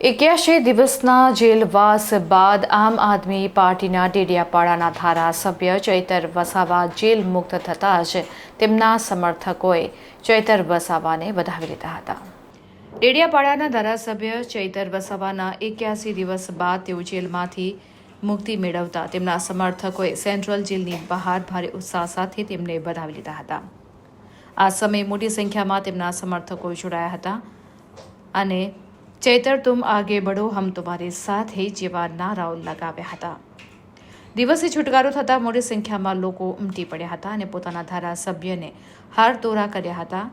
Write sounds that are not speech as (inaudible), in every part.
એક્યાસી દિવસના જેલવાસ બાદ આમ આદમી પાર્ટીના ડેડિયાપાડાના ધારાસભ્ય ચૈતર વસાવા જેલ મુક્ત થતાં જ તેમના સમર્થકોએ ચૈતર વસાવાને વધાવી લીધા હતા. ડેડિયાપાડાના ધારાસભ્ય ચૈતર વસાવાના એક્યાસી દિવસ બાદ તેઓ જેલમાંથી મુક્તિ મેળવતા તેમના સમર્થકોએ સેન્ટ્રલ જેલની બહાર ભારે ઉત્સાહ સાથે તેમને વધાવી લીધા હતા. આ સમયે મોટી સંખ્યામાં તેમના સમર્થકો જોડાયા હતા અને ચૈતર તુમ આગે બઢો, હમ તુમારે સાથે જેવા નારાઓ લગાવ્યા હતા. દિવસે છુટકારો થતાં મોટી સંખ્યામાં લોકો ઉમટી પડ્યા હતા અને પોતાના ધારાસભ્યને હાર તોરા કર્યા હતા.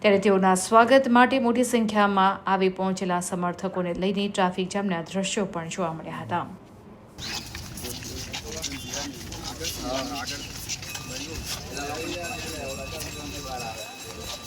ત્યારે તેઓના સ્વાગત માટે મોટી સંખ્યામાં આવી પહોંચેલા સમર્થકોને લઈને ટ્રાફિક જામના દ્રશ્યો પણ જોવા મળ્યા હતા.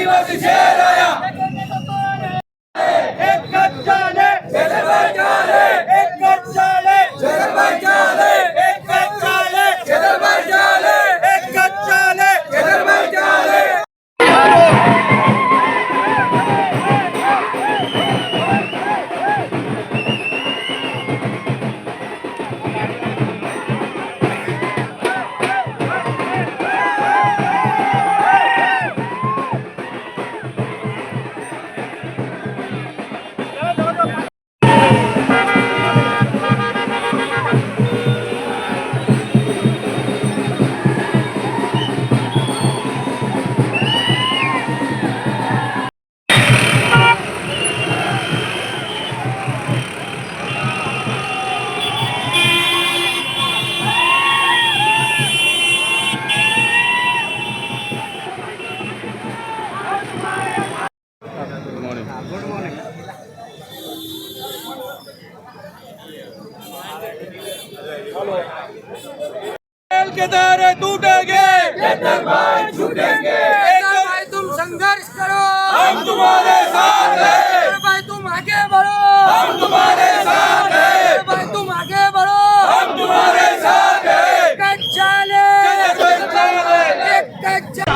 Fatima se cheira, yeah.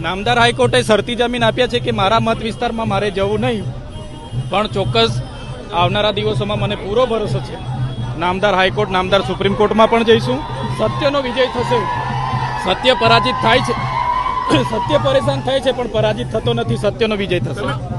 નામદાર હાઈકોર્ટે શરતી જમીન આપ્યા છે કે મારા મત વિસ્તારમાં મારે જવું નહીં, પણ ચોક્કસ આવનારા દિવસોમાં મને પૂરો ભરોસો છે. નામદાર હાઈકોર્ટ, નામદાર સુપ્રીમ કોર્ટમાં પણ જઈશું. સત્યનો વિજય થશે. સત્ય પરાજિત થાય છે. (coughs) સત્ય પરેશાન થાય છે, પણ પરાજિત થતો નથી, સત્યનો વિજય થશે.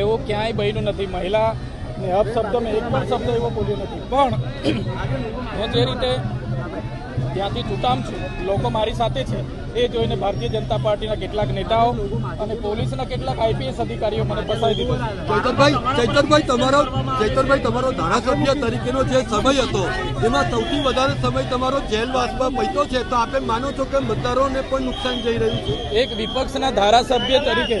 એવું ક્યાંય બન્યું નથી. મહિલાને અપશબ્દ મેં એક પણ શબ્દ એવો બોલ્યો નથી. પણ હું જે રીતે ત્યાંથી છૂટામ છું લોકો મારી સાથે છે એ જોઈને ભારતીય જનતા પાર્ટીના કેટલાક નેતાઓ અને પોલીસના કેટલાક આઈપીએસ અધિકારીઓ મને ફસાઈ દીધો ચૈતનભાઈ ચૈતનભાઈ તમારો ચૈતનભાઈ તમારો ધારાસભ્ય તરીકેનો જે સમય હતો એમાં સૌથી વધારે સમય તમારો જેલવાસમાં પૈતો છે. તો આપે માનો છો કે મતદારોને પણ નુકસાન જઈ રહ્યું છે? એક વિપક્ષના ધારાસભ્ય તરીકે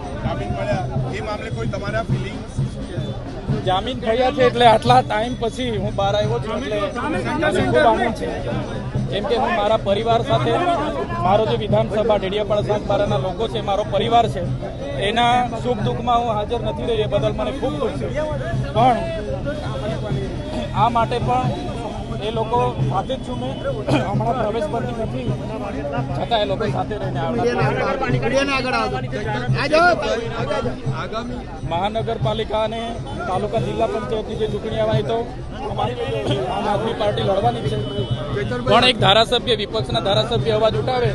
જામીન થયા છે એટલે આટલા ટાઈમ પછી હું બહાર આવ્યો છું એટલે ખૂબ આનંદ છે. જેમ કે હું મારા પરિવાર સાથે, મારો જે વિધાનસભા ડેડિયાપાડા સાગબારાના લોકો છે, મારો પરિવાર છે, એના સુખ દુઃખમાં હું હાજર નથી રહી એ બદલ મને ખૂબ દુઃખ છે. પણ આ માટે પણ એ લોકો સાથે જ છું મેં. હમણાં પ્રવેશ પરથી નથી. છતાં એ લોકો સાથે રહીને આવડા મહાનગરપાલિકા અને તાલુકા જિલ્લા પંચાયતની જે ચૂંટણી આવવાની તો આમ આદમી પાર્ટી લડવાની છે. પણ એક ધારાસભ્ય વિપક્ષના ધારાસભ્ય અવાજ ઉઠાવે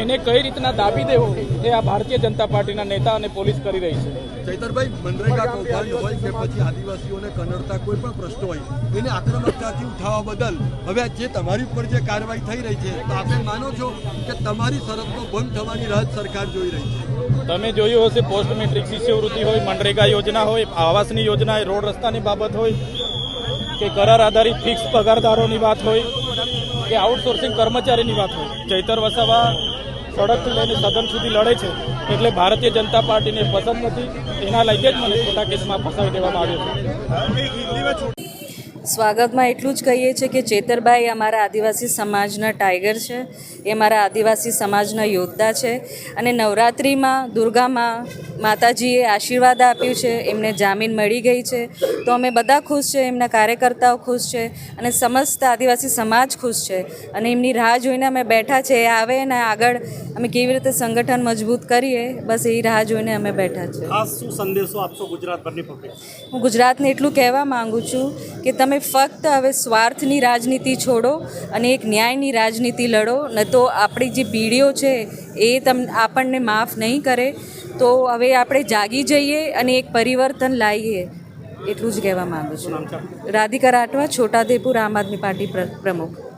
એને કઈ રીતના દાબી દેવો એ આ ભારતીય જનતા પાર્ટીના નેતા અને પોલીસ કરી રહી છે. ચૈતરભાઈ, મનરેગા કૌભાંડ હોય કે પછી આદિવાસીઓને કનડતા કોઈ પણ પ્રશ્નો હોય, એને આક્રમકતાથી ઉઠાવવા બદલ હવે જે તમારી ઉપર જે કાર્યવાહી થઈ રહી છે, તો આપણે માનો છો કે તમારી શરતનો ભંગ થવાની રાહત સરકાર જોઈ રહી છે? તમે જોયું હશે, પોસ્ટ મેટ્રિક શિષ્યવૃત્તિ હોય, મનરેગા યોજના હોય, આવાસની યોજના હોય, રોડ રસ્તાની બાબત હોય, કે કરાર આધારિત ફિક્સ પગારદારોની વાત હોય, કે આઉટસોર્સિંગ કર્મચારીની વાત હોય. ચૈતર વસાવા સડકથી લઈને સદન સુધી લડે છે એટલે ભારતીય જનતા પાર્ટીને પસંદ નથી. એના લઈને જ મને ખોટા કેસમાં ફસાવી દેવામાં આવ્યો છે. સ્વાગતમાં એટલું જ કહીએ છીએ કે ચેતરભાઈ અમારા આદિવાસી સમાજના ટાઈગર છે. એ અમારા આદિવાસી સમાજના યોદ્ધા છે. અને નવરાત્રિમાં દુર્ગામાં માતાજીએ આશીર્વાદ આપ્યું છે. એમને જામીન મળી ગઈ છે. તો અમે બધા ખુશ છે. એમના કાર્યકર્તાઓ ખુશ છે. અને સમસ્ત આદિવાસી સમાજ ખુશ છે. અને એમની રાહ જોઈને અમે બેઠા છે. એ આવે ને આગળ અમે કેવી રીતે સંગઠન મજબૂત કરીએ બસ એ રાહ જોઈને અમે બેઠા છે. ખાસ શું સંદેશો આપશો ગુજરાતભરની પબ્લિક હું ગુજરાતને એટલું કહેવા માંગુ છું કે તમે ફક્ત હવે સ્વાર્થની રાજનીતિ છોડો અને એક ન્યાયની રાજનીતિ લડો ન તો આપણી જે પીઢીઓ છે એ તમ આપણને માફ નહીં કરે. તો હવે આપણે જાગી જઈએ અને એક પરિવર્તન લાવીએ. એટલું જ કહેવા માગું છું. રાધિકા રાઠવા છોટાદેપુર આમ આદમી પાર્ટી પ્ર- પ્રમુખ.